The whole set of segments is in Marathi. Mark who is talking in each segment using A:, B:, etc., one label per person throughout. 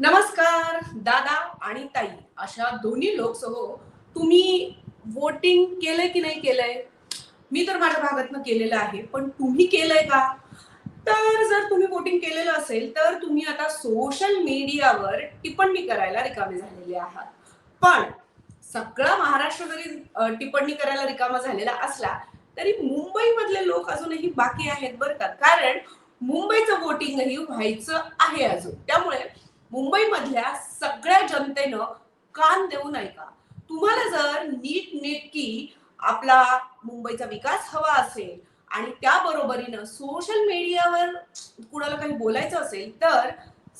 A: नमस्कार दादा आणि ताई. अशा दोन्ही लोकसह तुम्ही वोटिंग केलंय की नाही केलंय? मी तर माझ्या भागातनं केलेलं आहे पण तुम्ही केलंय का? तर जर तुम्ही वोटिंग केलेलं असेल तर तुम्ही आता सोशल मीडियावर टिप्पणी करायला रिकामे झालेले आहात. पण सगळा महाराष्ट्र जरी टिप्पणी करायला रिकामा झालेला असला तरी मुंबईमधले लोक अजूनही बाकी आहेत बरं का? कारण मुंबईचं वोटिंगही व्हायचं आहे अजून. त्यामुळे मुंबईमधल्या सगळ्या जनतेनं कान देऊ नये का तुम्हाला जर नीट नेटकी आपला मुंबईचा विकास हवा असेल आणि त्या बरोबरीनं सोशल मीडियावर कुणाला काही बोलायचं असेल तर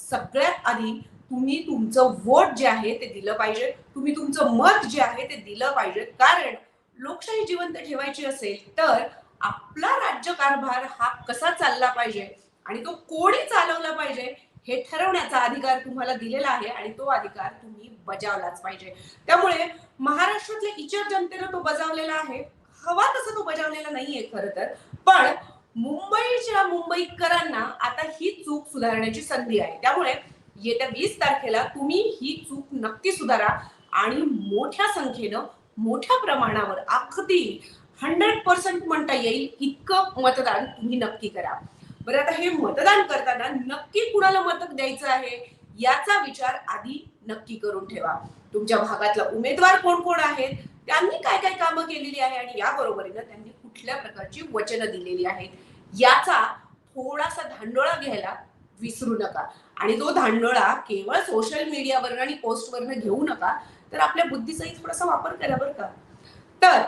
A: सगळ्यात आधी तुम्ही तुमचं वोट जे आहे ते दिलं पाहिजे. तुम्ही तुमचं मत जे आहे ते दिलं पाहिजे. कारण लोकशाही जिवंत ठेवायची असेल तर आपला राज्यकारभार हा कसा चालला पाहिजे आणि तो कोणी चालवला पाहिजे हे ठरवण्याचा अधिकार तुम्हाला दिलेला आहे आणि तो अधिकार तुम्ही बजावलाच पाहिजे. त्यामुळे महाराष्ट्रातल्या इतर जनतेनं तो बजावलेला आहे. हवा तसा तो बजावलेला नाहीये खरं तर. पण मुंबईच्या मुंबईकरांना आता ही चूक सुधारण्याची संधी आहे. त्यामुळे येत्या वीस तारखेला तुम्ही ही चूक नक्की सुधारा आणि मोठ्या संख्येनं मोठ्या प्रमाणावर अगदी हंड्रेड पर्सेंट म्हणता येईल इतकं मतदान तुम्ही नक्की करा. बरं आता हे मतदान करताना नक्की कुणाला मत द्यायचं आहे? याचा विचार आधी नक्की करून ठेवा. तुमच्या भागातला उमेदवार कोण कोण आहेत? त्यांनी काय काय कामं केलेली आहे आणि या बरोबरीनं त्यांनी कुठल्या प्रकारची वचनं दिलेली आहेत? याचा थोडासा धांडोळा घ्यायला विसरू नका. आणि तो धांडोळा केवळ सोशल मीडियावर आणि पोस्टवरनं घेऊ नका. तर आपल्या बुद्धीचाही थोडासा वापर करा बरं का. तर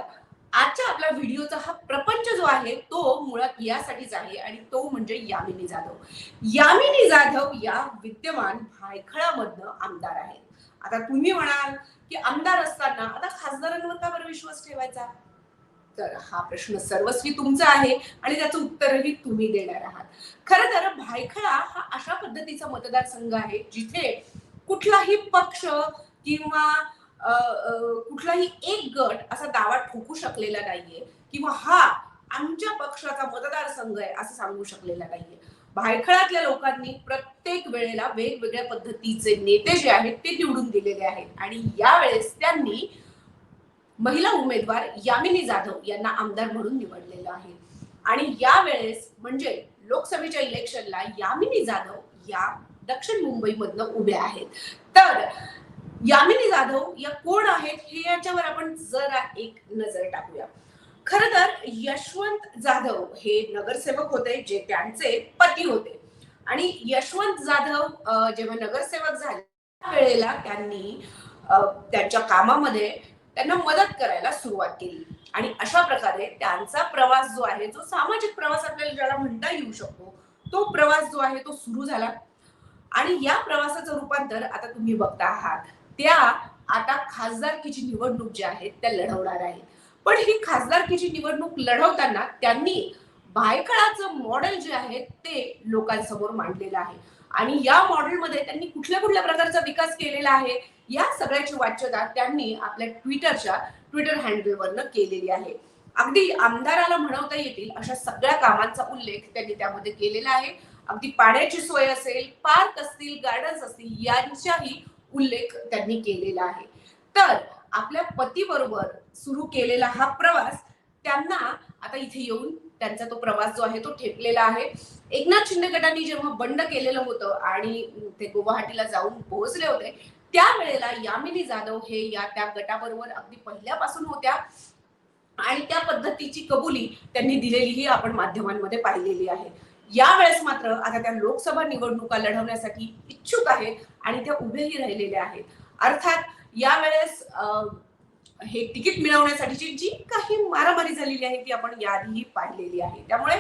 A: आजच्या आपल्या व्हिडिओचा हा प्रपंच जो आहे तो मुळात यासाठीच आहे आणि तो म्हणजे यामिनी जाधव. यामिनी जाधव या विद्यमान भायखळामधनं आमदार आहेत. आता तुम्ही म्हणाल की आमदार असताना आता खासदारांवर का बरं विश्वास ठेवायचा? तर हा प्रश्न सर्वस्वी तुमचा आहे आणि त्याचं उत्तरही तुम्ही देणार आहात. खरं तर भायखळा हा अशा पद्धतीचा मतदारसंघ आहे जिथे कुठलाही पक्ष किंवा कुठलाही एक गट असा दावा ठोकू शकलेला नाहीये किंवा हा आमच्या पक्षाचा मतदारसंघ आहे असं सांगू शकलेला नाहीये. भायखळातल्या लोकांनी प्रत्येक वेळेला वेगवेगळ्या पद्धतीचे नेते जे आहेत ते निवडून दिलेले आहेत. आणि यावेळेस त्यांनी महिला उमेदवार यामिनी जाधव यांना आमदार म्हणून निवडलेलं आहे. आणि यावेळेस म्हणजे लोकसभेच्या इलेक्शनला यामिनी जाधव या दक्षिण मुंबईमधनं उभ्या आहेत. तर यामिनी जाधव या कोण आहेत हे याच्यावर आपण जरा एक नजर टाकूया. खर तर यशवंत जाधव हे नगरसेवक होते जे त्यांचे पती होते. आणि यशवंत जाधव जेव्हा नगरसेवक झाले त्या वेळेला त्यांनी त्यांच्या कामामध्ये त्यांना मदत करायला सुरुवात केली. आणि अशा प्रकारे त्यांचा प्रवास जो आहे जो सामाजिक प्रवास आपल्याला ज्याला म्हणता येऊ शकतो तो प्रवास जो आहे तो सुरू झाला. आणि या प्रवासाचं रूपांतर आता तुम्ही बघता आहात. त्या आता खासदारकीची निवडणूक जी आहे त्या लढवणार आहेत. पण ही खासदारकीची निवडणूक लढवताना त्यांनी भायखळाचं मॉडेल जे आहे ते लोकांसमोर मांडलेलं आहे. आणि या मॉडेलमध्ये त्यांनी कुठल्या कुठल्या प्रकारचा विकास केलेला आहे या सगळ्याची वाच्यता त्यांनी आपल्या ट्विटरच्या ट्विटर हँडलवरनं केलेली आहे. अगदी आमदाराला म्हणवता येतील अशा सगळ्या कामांचा उल्लेख त्यांनी त्यामध्ये केलेला आहे. अगदी पाण्याची सोय असेल पार्क असतील गार्डन्स असतील यांच्याही उल्लेख त्यांनी केलेला आहे. तर आपल्या पतीबरोबर सुरू केलेला हा प्रवास त्यांना आता इथे येऊन त्यांचा तो प्रवास जो आहे तो ठेपलेला आहे. एकनाथ शिंदे गटांनी जेव्हा बंड केलेलं होतं आणि ते गुवाहाटीला जाऊन पोहोचले होते त्यावेळेला यामिनी जाधव हे या त्या गटाबरोबर अगदी पहिल्यापासून होत्या आणि त्या पद्धतीची कबुली त्यांनी दिलेली ही आपण माध्यमांमध्ये पाहिलेली आहे. यावेळेस मात्र आता त्या लोकसभा निवडणुका लढवण्यासाठी इच्छुक आहे आणि त्या उभेही राहिलेल्या आहेत. अर्थात यावेळेस हे तिकीट मिळवण्यासाठीची जी काही मारामारी झालेली आहे ती आपण याआधीही पाहिलेली आहे. त्यामुळे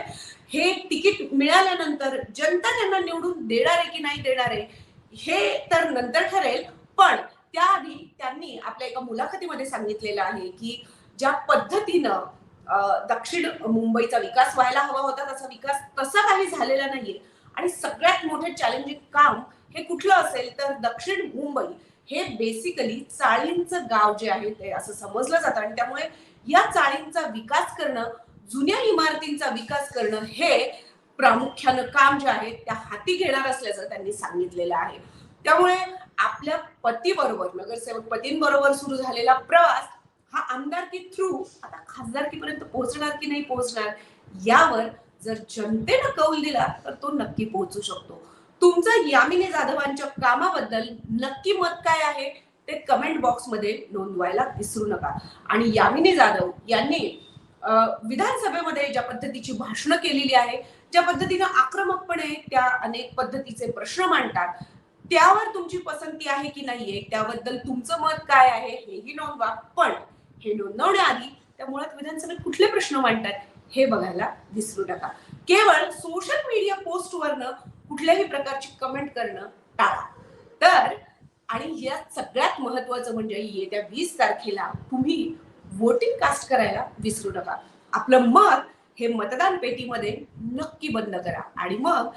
A: हे तिकीट मिळाल्यानंतर जनता त्यांना निवडून देणार आहे की नाही देणार आहे हे तर नंतर ठरेल. पण त्याआधी त्यांनी आपल्या एका मुलाखतीमध्ये सांगितलेलं आहे की ज्या पद्धतीनं दक्षिण मुंबईचा विकास व्हायला हवा होता. त्याचा विकास तसा काही झालेला नाहीये. आणि सगळ्यात मोठं चॅलेंजिंग काम हे कुठलं असेल तर दक्षिण मुंबई हे बेसिकली चाळींचं गाव जे आहे ते असं समजलं जातं. आणि त्यामुळे या चाळींचा विकास करणं जुन्या इमारतींचा विकास करणं हे प्रामुख्यानं काम जे आहे त्या हाती घेणार असल्याचं त्यांनी सांगितलेलं आहे. त्यामुळे आपल्या पतीबरोबर नगरसेवक पतींबरोबर सुरू झालेला प्रवास हा आमदारकी थ्रू आता खासदारकीपर्यंत पोहोचणार की नाही पोहोचणार यावर जर जनतेनं कौल दिला तर तो नक्की पोहोचू शकतो. तुमचं यामिनी जाधवांच्या कामाबद्दल नक्की मत काय आहे ते कमेंट बॉक्समध्ये नोंदवायला विसरू नका. आणि यामिनी जाधव यांनी विधानसभेमध्ये ज्या पद्धतीची भाषणं केलेली आहे ज्या पद्धतीनं आक्रमकपणे त्या अनेक पद्धतीचे प्रश्न मांडतात त्यावर तुमची पसंती आहे की नाहीये त्याबद्दल तुमचं मत काय आहे हेही नोंदवा. पण हे नोंदवण्याआधी त्या मुळात विधानसभेत कुठले प्रश्न मांडतात हे बघायला विसरू नका. केवळ सोशल मीडिया पोस्टवरनं कुठल्याही प्रकारची कमेंट करणं टाळा. तर आणि या सगळ्यात महत्वाचं म्हणजे येत्या वीस तारखेला तुम्ही वोटिंग कास्ट करायला विसरू नका. आपलं मत हे मतदान पेटीमध्ये नक्की बंद करा. आणि मग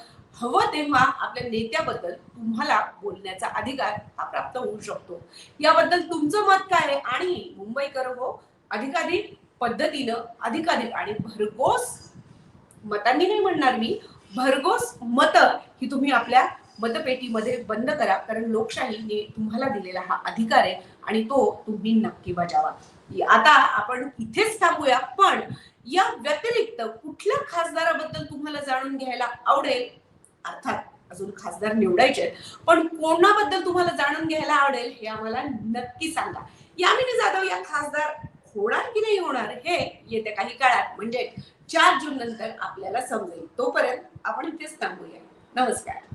A: हवं तेव्हा आपल्या नेत्याबद्दल तुम्हाला बोलण्याचा अधिकार हा प्राप्त होऊ शकतो. याबद्दल तुमचं मत काय आहे? आणि मुंबईकर हो अधिकाधिक पद्धतीनं अधिकाधिक आणि भरघोस मतांनी नाही म्हणणार मी भरघोस मत ही तुम्ही आपल्या मतपेटीमध्ये बंद करा. कारण लोकशाहीने तुम्हाला दिलेला हा अधिकार आहे आणि तो तुम्ही नक्की बजावा. आता आपण इथेच थांबूया. पण या व्यतिरिक्त कुठल्या खासदाराबद्दल तुम्हाला जाणून घ्यायला आवडेल? अर्थात अजून खासदार निवडायचे आहेत. पण कोणाबद्दल तुम्हाला जाणून घ्यायला आवडेल हे आम्हाला नक्की सांगा. यामिनी जाधव या खासदार होणार की नाही होणार हे येत्या काही काळात म्हणजे चार जून नंतर आपल्याला समजेल. तोपर्यंत आपण इथेच थांबूया. नमस्कार.